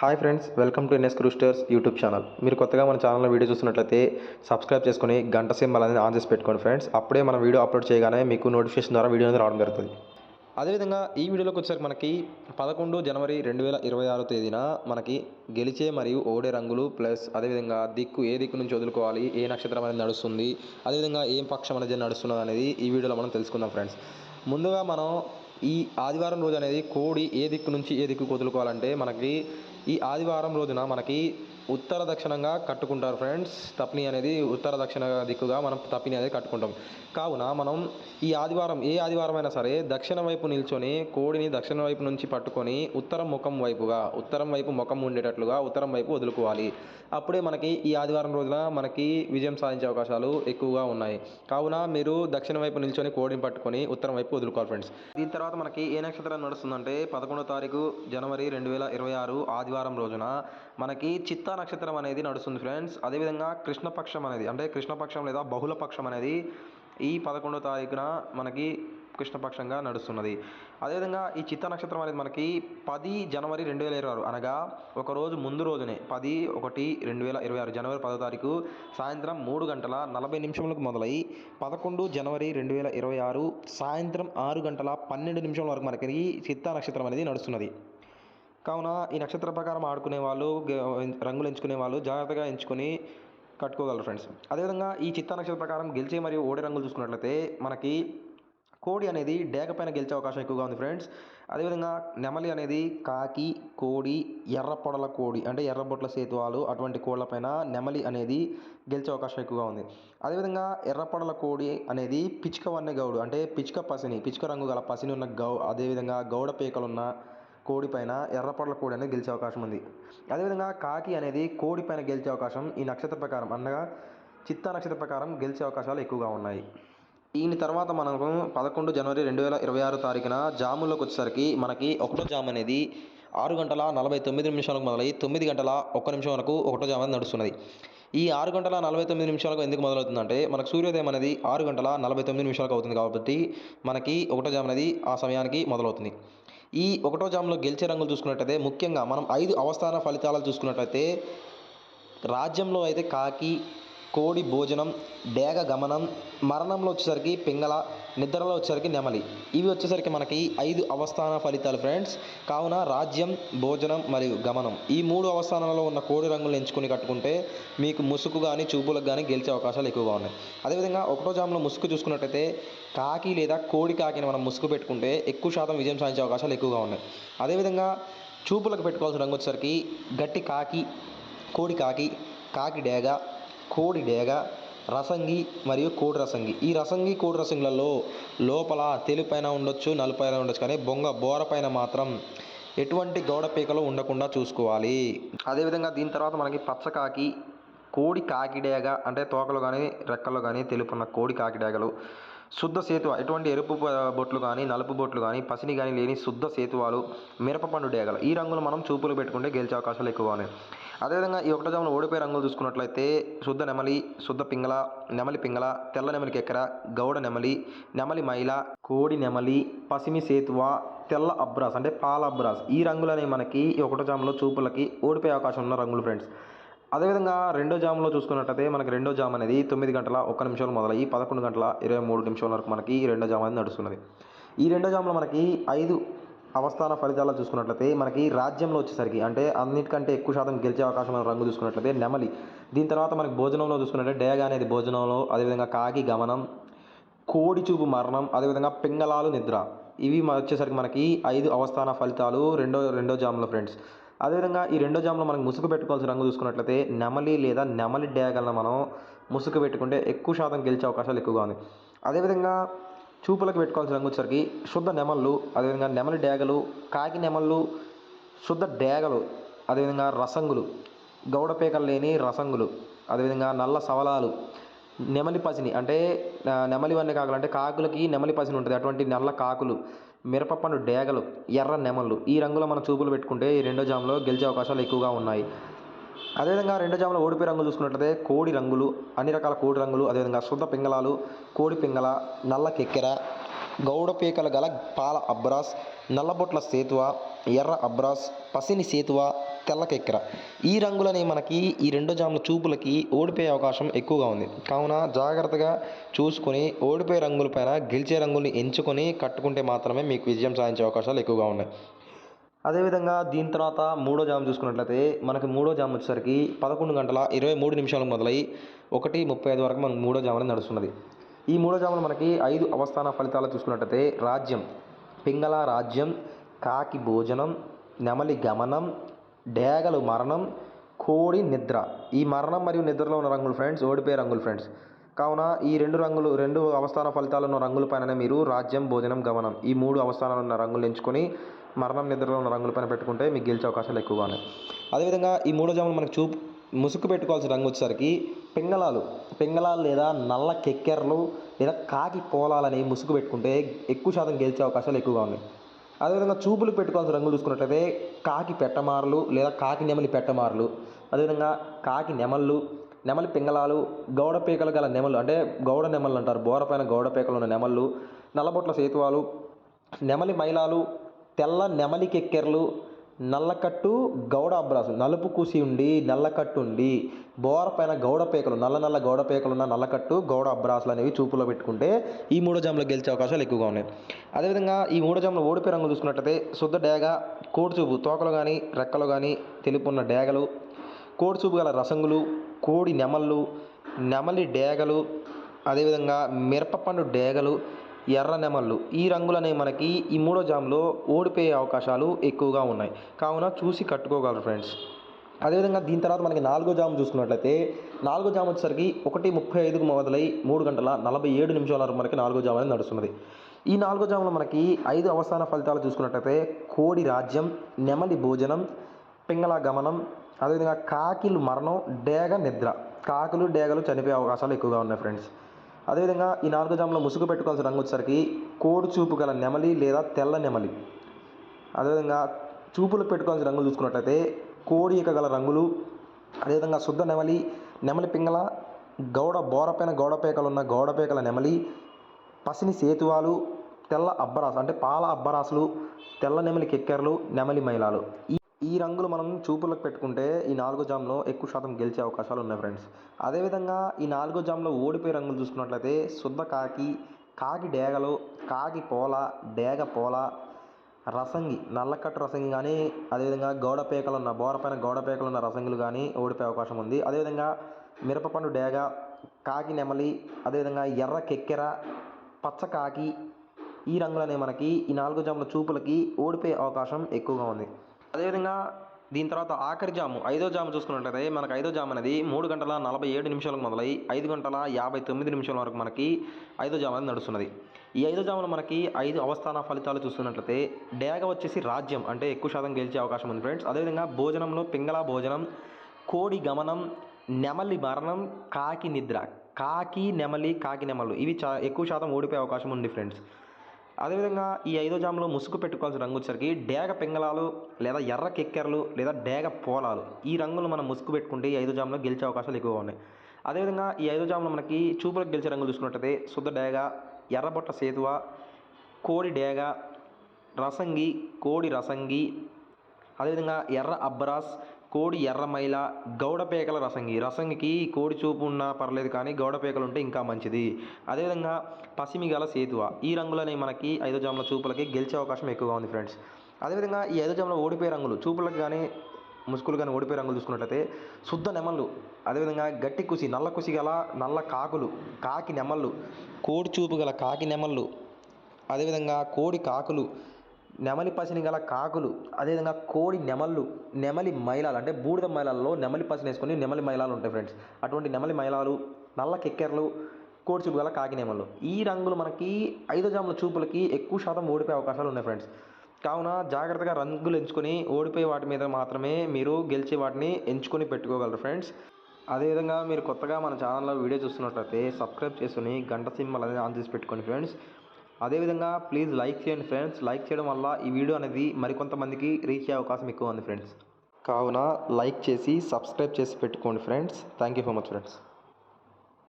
Hi friends welcome to NS crusters YouTube channel. మీరు కొత్తగా మన ఛానల్లో వీడియో చూస్తున్నట్లయితే సబ్స్క్రైబ్ చేసుకొని గంట సింబల్ అనేది ఆన్ చేసి పెట్టుకోండి ఫ్రెండ్స్. అప్పుడే మన వీడియో అప్లోడ్ చేయగానే మీకు నోటిఫికేషన్ ద్వారా వీడియో అనేది రావడం జరుగుతుంది. అదేవిధంగా ఈ వీడియోలోకి వచ్చేసరికి మనకి పదకొండు జనవరి రెండు వేల ఇరవై ఆరో తేదీన మనకి గెలిచే మరియు ఓడే రంగులు ప్లస్ అదేవిధంగా దిక్కు ఏ దిక్కు నుంచి వదులుకోవాలి ఏ నక్షత్రం అనేది నడుస్తుంది అదేవిధంగా ఏం పక్షం అనేది నడుస్తున్నది అనేది ఈ వీడియోలో మనం తెలుసుకుందాం ఫ్రెండ్స్. ముందుగా మనం ఈ ఆదివారం రోజు అనేది కోడి ఏ దిక్కు నుంచి ఏ దిక్కు వదులుకోవాలంటే మనకి ఈ ఆదివారం రోజున మనకి ఉత్తర దక్షిణంగా కట్టుకుంటారు ఫ్రెండ్స్. తప్ని అనేది ఉత్తర దక్షిణ దిక్కుగా మనం తప్పిని అనేది కట్టుకుంటాం. కావున మనం ఈ ఆదివారం ఏ ఆదివారం అయినా సరే దక్షిణ వైపు నిల్చొని కోడిని దక్షిణ వైపు నుంచి పట్టుకొని ఉత్తరం ముఖం వైపుగా ఉత్తరం వైపు ముఖం ఉండేటట్లుగా ఉత్తరం వైపు వదులుకోవాలి. అప్పుడే మనకి ఈ ఆదివారం రోజున మనకి విజయం సాధించే అవకాశాలు ఎక్కువగా ఉన్నాయి. కావున మీరు దక్షిణ వైపు నిల్చొని కోడిని పట్టుకొని ఉత్తరం వైపు వదులుకోవాలి ఫ్రెండ్స్. దీని తర్వాత మనకి ఏ నక్షత్రం నడుస్తుందంటే పదకొండో తారీఖు జనవరి రెండు వేల ఇరవై ఆరు ఆదివారం రోజున మనకి చిత్తా నక్షత్రం అనేది నడుస్తుంది ఫ్రెండ్స్. అదేవిధంగా కృష్ణపక్షం అనేది అంటే కృష్ణపక్షం లేదా బహుళపక్షం అనేది ఈ పదకొండో తారీఖున మనకి కృష్ణపక్షంగా నడుస్తున్నది. అదేవిధంగా ఈ చిత్త నక్షత్రం అనేది మనకి పది జనవరి రెండు వేల ఇరవై ఆరు అనగా ఒక రోజు ముందు రోజునే పది ఒకటి రెండు వేల ఇరవై ఆరు జనవరి పదో తారీఖు సాయంత్రం మూడు గంటల నలభై నిమిషములకు మొదలై పదకొండు జనవరి రెండు వేల ఇరవై ఆరు సాయంత్రం ఆరు గంటల పన్నెండు నిమిషాల వరకు మనకి ఈ చిత్తా నక్షత్రం అనేది నడుస్తున్నది. కావున ఈ నక్షత్ర ప్రకారం ఆడుకునే వాళ్ళు రంగులు ఎంచుకునే వాళ్ళు జాగ్రత్తగా ఎంచుకొని కట్టుకోగలరు ఫ్రెండ్స్. అదేవిధంగా ఈ చిత్తా నక్షత్ర ప్రకారం గెలిచే మరియు ఓడే రంగులు చూసుకున్నట్లయితే మనకి కోడి అనేది డేగ పైన గెలిచే అవకాశం ఎక్కువగా ఉంది ఫ్రెండ్స్. అదేవిధంగా నెమలి అనేది కాకి కోడి ఎర్ర పొడల కోడి అంటే ఎర్రబొట్ల సేతువాలు అటువంటి కోళ్ళపైన నెమలి అనేది గెలిచే అవకాశం ఎక్కువగా ఉంది. అదేవిధంగా ఎర్ర పొడల కోడి అనేది పిచ్చుక వన్నె గౌడు అంటే పిచ్చుక పసిని పిచ్చుక రంగు గల పసిని ఉన్న గౌ అదేవిధంగా గౌడ పేకలున్న కోడి పైన ఎర్రపొడల కోడి అనేది గెలిచే అవకాశం ఉంది. అదేవిధంగా కాకి అనేది కోడి పైన గెలిచే అవకాశం ఈ నక్షత్ర ప్రకారం అనగా చిత్తా నక్షత్ర ప్రకారం గెలిచే అవకాశాలు ఎక్కువగా ఉన్నాయి. దీని తర్వాత మనకు పదకొండు జనవరి రెండు వేల ఇరవై ఆరు తారీఖున జాముల్లోకి వచ్చేసరికి మనకి ఒకటో జామ్ అనేది ఆరు గంటల నలభై తొమ్మిది నిమిషాలకు మొదలై తొమ్మిది గంటల ఒక్క నిమిషం వరకు ఒకటో జామ్ అనేది నడుస్తున్నది. ఈ ఆరు గంటల నలభై తొమ్మిది నిమిషాలకు ఎందుకు మొదలవుతుందంటే మనకు సూర్యోదయం అనేది ఆరు గంటల నలభై తొమ్మిది నిమిషాలకు అవుతుంది కాబట్టి మనకి ఒకటో జామ్ అనేది ఆ సమయానికి మొదలవుతుంది. ఈ ఒకటో జామ్లో గెలిచే రంగులు చూసుకున్నట్టయితే ముఖ్యంగా మనం ఐదు అవస్థాన ఫలితాలు చూసుకున్నట్టయితే రాజ్యంలో అయితే కాకి కోడి భోజనం డేగ గమనం మరణంలో వచ్చేసరికి పింగళ నిద్రలో వచ్చేసరికి నెమలి. ఇవి వచ్చేసరికి మనకి ఐదు అవస్థాన ఫలితాలు ఫ్రెండ్స్. కావున రాజ్యం భోజనం మరియు గమనం. ఈ మూడు అవస్థానాలలో ఉన్న కోడి రంగులు ఎంచుకొని కట్టుకుంటే మీకు ముసుగు కానీ చూపులకు కానీ గెలిచే అవకాశాలు ఎక్కువగా ఉన్నాయి. అదేవిధంగా ఒకటో జాములో ముసుగు చూసుకున్నట్టయితే కాకి లేదా కోడి కాకిని మనం ముసుగు పెట్టుకుంటే ఎక్కువ శాతం విజయం సాధించే అవకాశాలు ఎక్కువగా ఉన్నాయి. అదేవిధంగా చూపులకు పెట్టుకోవాల్సిన రంగు వచ్చేసరికి గట్టి కాకి కోడి కాకి కాకి డేగ కోడి డేగ రసంగి మరియు కోడి రసంగి. ఈ రసంగి కోడి రసంగులలో లోపల తెలుపైన ఉండొచ్చు నలుపైన ఉండొచ్చు కానీ బొంగ బోర పైన మాత్రం ఎటువంటి గౌడ పీకలు ఉండకుండా చూసుకోవాలి. అదేవిధంగా దీని తర్వాత మనకి పచ్చకాకి కోడి కాకిడేగ అంటే తోకలు కానీ రెక్కలు కానీ తెలుపున్న కోడి కాకిడేగలు శుద్ధ సేతువ ఎటువంటి ఎరుపు బొట్లు కానీ నలుపు బొట్లు కానీ పసిని కానీ లేని శుద్ధ సేతువాలు మిరపపండు డేగలు. ఈ రంగులు మనం చూపులు పెట్టుకుంటే గెలిచే అవకాశాలు ఎక్కువగా ఉన్నాయి. అదేవిధంగా ఈ ఒకటో జామున ఓడిపోయే రంగులు చూసుకున్నట్లయితే శుద్ధ నెమలి శుద్ధ పింగళ నెమలి పింగళ తెల్ల నెమలి కెక్కర గౌడ నెమలి నెమలి మైల కోడి నెమలి పసిమి సేతువ తెల్ల అబ్రాస్ అంటే పాల అబ్రాస్. ఈ రంగులనే మనకి ఈ ఒకటో జాములో చూపులకి ఓడిపోయే అవకాశం ఉన్న రంగులు ఫ్రెండ్స్. అదేవిధంగా రెండో జామ్లో చూసుకున్నట్టయితే మనకి రెండో జామ్ అనేది తొమ్మిది గంటల ఒక్క నిమిషాలు మొదలయ్యి పదకొండు గంటల ఇరవై మూడు నిమిషాల వరకు మనకి ఈ రెండో జామ్ అనేది నడుస్తున్నది. ఈ రెండో జామ్లో మనకి ఐదు అవస్థాన ఫలితాలు చూసుకున్నట్లయితే మనకి రాజ్యంలో వచ్చేసరికి అంటే అన్నిటికంటే ఎక్కువ శాతం గెలిచే అవకాశం రంగు చూసుకున్నట్లయితే నెమలి. దీని తర్వాత మనకి భోజనంలో చూసుకున్నట్లయితే డేగా అనేది భోజనంలో అదేవిధంగా కాకి గమనం కోడి చూపు మరణం అదేవిధంగా పింగళాలు నిద్ర. ఇవి వచ్చేసరికి మనకి ఐదు అవస్థాన ఫలితాలు రెండో రెండో జామ్లో ఫ్రెండ్స్ అదేవిధంగా ఈ రెండో జామ్లో మనకి ముసుగు పెట్టుకోవాల్సిన రంగు చూసుకున్నట్లయితే నెమలి లేదా నెమలి డేగలను మనం ముసుగు పెట్టుకుంటే ఎక్కువ శాతం గెలిచే అవకాశాలు ఎక్కువగా ఉంది అదేవిధంగా చూపులకు పెట్టుకోవాల్సిన రంగు వచ్చేసరికి శుద్ధ నెమళ్ళు అదేవిధంగా నెమలి డేగలు కాకి నెమళ్ళు శుద్ధ డేగలు అదేవిధంగా రసంగులు గౌడపేకలు లేని రసంగులు అదేవిధంగా నల్ల సవలాలు నెమలి పసిని అంటే నెమలి వన్నె కాకులు అంటే కాకులకి నెమలి పసిని ఉంటుంది. అటువంటి నల్ల కాకులు మిరపపండు డేగలు ఎర్ర నెమళ్ళు ఈ రంగులో మనం చూపులు పెట్టుకుంటే ఈ రెండో జామ్లో గెలిచే అవకాశాలు ఎక్కువగా ఉన్నాయి. అదేవిధంగా రెండో జాములో ఓడిపోయే రంగులు చూసుకున్నట్లయితే కోడి రంగులు అన్ని రకాల కోడి రంగులు అదేవిధంగా శుద్ధ పింగళాలు కోడి పింగళ నల్ల కెక్కెర గౌడపీకలు గల పాల అబ్రాస్ నల్లబొట్ల సేతువ ఎర్ర అబ్రాస్ పసిని సేతువ తెల్లకెక్కెర. ఈ రంగులనే మనకి ఈ రెండు జాముల చూపులకి ఓడిపోయే అవకాశం ఎక్కువగా ఉంది. కావున జాగ్రత్తగా చూసుకొని ఓడిపోయే రంగులపైన గెలిచే రంగుల్ని ఎంచుకొని కట్టుకుంటే మాత్రమే మీకు విజయం సాధించే అవకాశాలు ఎక్కువగా ఉన్నాయి. అదేవిధంగా దీని తర్వాత మూడో జాము చూసుకున్నట్లయితే మనకి మూడో జాము వచ్చేసరికి పదకొండు గంటల ఇరవై మూడు నిమిషాలకు మొదలై ఒకటి ముప్పై ఐదు వరకు మనకు మూడో జాములు అనేది నడుస్తున్నది. ఈ మూడో జాములో మనకి ఐదు అవస్థాన ఫలితాలు చూసుకున్నట్టయితే రాజ్యం పింగళ రాజ్యం కాకి భోజనం నెమలి గమనం డేగలు మరణం కోడి నిద్ర. ఈ మరణం మరియు నిద్రలో ఉన్న రంగులు ఫ్రెండ్స్ ఓడిపోయే రంగులు ఫ్రెండ్స్. కావున ఈ రెండు రంగులు రెండు అవస్థాన ఫలితాలు ఉన్న రంగుల పైననే మీరు రాజ్యం భోజనం గమనం ఈ మూడు అవస్థానాలు ఉన్న రంగులు ఎంచుకొని మరణం నిద్రలో ఉన్న రంగుల పైన పెట్టుకుంటే మీకు గెలిచే అవకాశాలు ఎక్కువగా ఉన్నాయి అదేవిధంగా ఈ మూడో జాములు మనకు చూపు ముసుగు పెట్టుకోవాల్సిన రంగు వచ్చేసరికి పింగళాలు పింగళాలు లేదా నల్ల కెక్కెరలు లేదా కాకి పోలాలని ముసుగు పెట్టుకుంటే ఎక్కువ శాతం గెలిచే అవకాశాలు ఎక్కువగా ఉన్నాయి. అదేవిధంగా చూపులు పెట్టుకోవాల్సిన రంగులు చూసుకున్నట్లయితే కాకి పెట్టమారులు లేదా కాకి నెమలి పెట్టమార్లు అదేవిధంగా కాకి నెమళ్ళు నెమలి పింగళాలు గౌడ పీకలు గల నెమలు అంటే గౌడ నెమళ్ళు అంటారు. బోర పైన గౌడ పీకలు ఉన్న నెమళ్ళు నల్లబొట్ల సేతువాలు నెమలి మైలాలు తెల్ల నెమలి కెక్కెర్లు నల్లకట్టు గౌడ అబ్రాసు. నలుపు కూసి ఉండి నల్లకట్టు ఉండి బోర పైన గౌడ పేకలు నల్ల నల్ల గౌడ పేకలు ఉన్న నల్లకట్టు గౌడ అబ్రాసులు అనేవి చూపులో పెట్టుకుంటే ఈ మూడో జాములో గెలిచే అవకాశాలు ఎక్కువగా ఉన్నాయి. అదేవిధంగా ఈ మూడో జాములో ఓడిపోయే రంగు చూసుకున్నట్టయితే శుద్ధ డేగ కోడి చూపు తోకలు కానీ రెక్కలు కానీ తెలుపున్న డేగలు కోడి చూపు గల రసంగులు కోడి నెమళ్ళు నెమలి డేగలు అదేవిధంగా మిరపపండు డేగలు ఎర్ర నెమళ్ళు. ఈ రంగులనే మనకి ఈ మూడో జామ్లో ఓడిపోయే అవకాశాలు ఎక్కువగా ఉన్నాయి. కావున చూసి కట్టుకోగలరు ఫ్రెండ్స్. అదేవిధంగా దీని తర్వాత మనకి నాలుగో జాము చూసుకున్నట్లయితే నాలుగో జాము వచ్చేసరికి ఒకటి ముప్పై ఐదుకు మొదలై మూడు గంటల నలభై ఏడు నిమిషాల వరకు మనకి నాలుగో జాము అనేది నడుస్తున్నది. ఈ నాలుగో జాములో మనకి ఐదు అవసాన ఫలితాలు చూసుకున్నట్లయితే కోడి రాజ్యం నెమలి భోజనం పింగళ గమనం అదేవిధంగా కాకిలు మరణం డేగ నిద్ర. కాకులు డేగలు చనిపోయే అవకాశాలు ఎక్కువగా ఉన్నాయి ఫ్రెండ్స్. అదేవిధంగా ఈ నాలుగు జాములో ముసుగు పెట్టుకోవాల్సిన రంగు వచ్చేసరికి కోడి చూపు గల నెమలి లేదా తెల్ల నెమలి. అదేవిధంగా చూపులకు పెట్టుకోవాల్సిన రంగులు చూసుకున్నట్లయితే కోడి ఈక గల రంగులు అదేవిధంగా శుద్ధ నెమలి నెమలి పింగళ గౌడ బోరపైన గౌడపేకలు ఉన్న గౌడపేకల నెమలి పసిని సేతువాలు తెల్ల అబ్బరాసు అంటే పాల అబ్బరాసులు తెల్ల నెమలి కెక్కెరలు నెమలి మైలాలు. ఈ రంగులు మనం చూపులకు పెట్టుకుంటే ఈ నాలుగో జామ్లో ఎక్కువ శాతం గెలిచే అవకాశాలు ఉన్నాయి ఫ్రెండ్స్. అదేవిధంగా ఈ నాలుగో జామ్లో ఓడిపోయే రంగులు చూసుకున్నట్లయితే శుద్ధ కాకి కాకి డేగలు కాకి పోల డేగ పోల రసంగి నల్లకట్టు రసంగి కానీ అదేవిధంగా గౌడ పేకలు ఉన్న బోరపైన గౌడ పేకలు ఉన్న రసంగులు కానీ ఓడిపోయే అవకాశం ఉంది. అదేవిధంగా మిరపపండు డేగ కాకి నెమలి అదేవిధంగా ఎర్ర కెక్కెర పచ్చ కాకి ఈ రంగులనే మనకి ఈ నాలుగో జాముల చూపులకి ఓడిపోయే అవకాశం ఎక్కువగా ఉంది. అదేవిధంగా దీని తర్వాత ఆఖరి జాము ఐదో జాము చూసుకున్నట్లయితే మనకు ఐదో జాము అనేది మూడు గంటల నలభై ఏడు నిమిషాలకు మొదలై ఐదు గంటల యాభై తొమ్మిది నిమిషాల వరకు మనకి ఐదో జాము అనేది నడుస్తున్నది. ఈ ఐదో జాములో మనకి ఐదు అవస్థాన ఫలితాలు చూస్తున్నట్లయితే డేగ వచ్చేసి రాజ్యం అంటే ఎక్కువ శాతం గెలిచే అవకాశం ఉంది ఫ్రెండ్స్. అదేవిధంగా భోజనంలో పింగళ భోజనం కోడి గమనం నెమలి మరణం కాకి నిద్ర. కాకి నెమలి కాకి నెమలు ఇవి చా ఎక్కువ శాతం ఓడిపోయే అవకాశం ఉంది ఫ్రెండ్స్. అదేవిధంగా ఈ ఐదో జాములో ముసుగు పెట్టుకోవాల్సిన రంగు వచ్చరికి డేగ పింగళాలు లేదా ఎర్ర కెక్కెరలు లేదా డేగ పోలాలు. ఈ రంగులు మనం ముసుగు పెట్టుకుంటే ఈ ఐదో జాములో గెలిచే అవకాశాలు ఎక్కువగా ఉన్నాయి. అదేవిధంగా ఈ ఐదో జాములో మనకి చూపులకు గెలిచే రంగులు చూసుకున్నట్టయితే శుద్ధ డేగ ఎర్రబొట్ట సేతువ కోడి డేగ రసంగి కోడి రసంగి అదేవిధంగా ఎర్ర అబ్బరాస్ కోడి ఎర్రమైల గౌడపేకల రసంగి. రసంగికి కోడి చూపు ఉన్నా పర్లేదు కానీ గౌడపేకలు ఉంటే ఇంకా మంచిది. అదేవిధంగా పసిమి గల సేతువ. ఈ రంగులనే మనకి ఐదో జాముల చూపులకి గెలిచే అవకాశం ఎక్కువగా ఉంది ఫ్రెండ్స్. అదేవిధంగా ఈ ఐదో జాముల ఓడిపోయే రంగులు చూపులకు కానీ ముసుగులు కానీ ఓడిపోయే రంగులు చూసుకున్నట్లయితే శుద్ధ నెమళ్ళు అదేవిధంగా గట్టి కుసి నల్ల కుసి గల నల్ల కాకులు కాకి నెమళ్ళు కోడి చూపు గల కాకి నెమళ్ళు అదేవిధంగా కోడి కాకులు నెమలి పసిని గల కాకులు అదేవిధంగా కోడి నెమళ్ళు నెమలి మైలాలు అంటే బూడిద మైలాల్లో నెమలి పసిని వేసుకొని నెమలి మైలాలు ఉంటాయి ఫ్రెండ్స్ అటువంటి నెమలి మైలాలు నల్ల కెక్కెరలు కోడి చూపు గల కాకి ఈ రంగులు మనకి ఐదో జాముల చూపులకి ఎక్కువ శాతం ఓడిపోయే అవకాశాలు ఉన్నాయి ఫ్రెండ్స్ కావున జాగ్రత్తగా రంగులు ఎంచుకొని ఓడిపోయే వాటి మీద మాత్రమే మీరు గెలిచే వాటిని ఎంచుకొని పెట్టుకోగలరు ఫ్రెండ్స్ అదేవిధంగా మీరు కొత్తగా మన ఛానల్లో వీడియో చూస్తున్నట్లయితే సబ్స్క్రైబ్ చేసుకుని గంట సింబల్ అనేది ఆన్ చేసి పెట్టుకోండి ఫ్రెండ్స్ అదేవిధంగా ప్లీజ్ లైక్ చేయండి ఫ్రెండ్స్ లైక్ చేయడం వల్ల ఈ వీడియో అనేది మరికొంతమందికి రీచ్ అయ్యే అవకాశం ఎక్కువ ఉంది ఫ్రెండ్స్ కావున లైక్ చేసి సబ్స్క్రైబ్ చేసి పెట్టుకోండి friends thank you so much friends